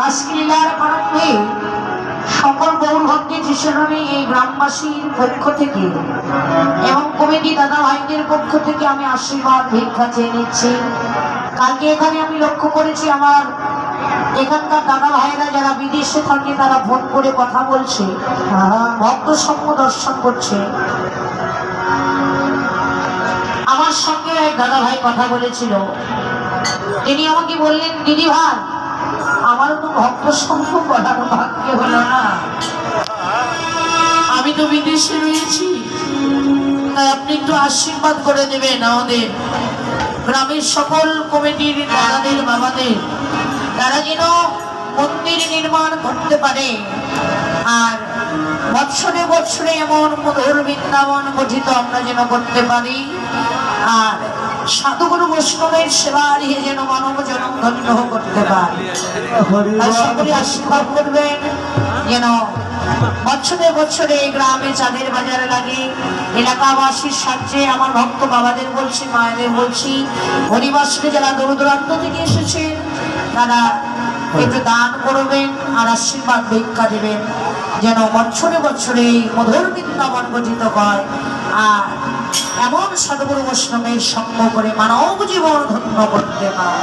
রাসলীলার প্রারম্ভে সকল ভক্তের যিশুরামে এই গ্রামবাসীর পক্ষ থেকে এবং কমিটি দাদা ভাইদের পক্ষ থেকে আমি আশীর্বাদ, ভিক্ষা চেয়ে নিচ্ছি। কালকে এখানে আমি লক্ষ্য করেছি আমার এখানকার দাদা ভাইরা যারা বিদেশে থাকে, তারা ফোন করে কথা বলছে ভক্ত সঙ্গ দর্শন করছে। আমার সঙ্গে এক দাদা ভাই কথা বলেছিল। তিনি আমাকে বললেন, দিদি ভাই আমারও তো ভক্ত সঙ্গ করার ভাগ্য হলো না। আমি তো বিদেশে রয়েছি, তাই আপনি একটু আশীর্বাদ করে দেবেন আমাদের। গ্রামের সকল কমিটির দাদাদের, বাবাদের, তারা যেন মন্দির নির্মাণ করতে পারে। আর বৎসরে বৎসরে এমন মধুর বৃন্দাবন গঠিত আমরা যেন করতে পারি। আর সাধুগুরু বৈষ্ণবের সেবা নিয়ে যেন মানব জনম ধন্য করতে পারি। সকলে আশীর্বাদ করবেন। যেন বছরে বছরে এই গ্রামে চাঁদের বাজারে লাগে। এলাকাবাসীর সাহায্যে আমার ভক্ত বাবাদের বলছি, মায়েদের বলছি হরিবাসকে যারা দূর দূরান্ত থেকে এসেছেন, তারা একটু দান করবেন, আর আশীর্বাদ ভিক্ষা দেবেন। যেন বছরে বছরে মধুর বৃন্দাবন গঠিত হয়। আর এমন সদগুরু বৈষ্ণবের সঙ্গ করে মানব জীবন ধন্য করতে পারে।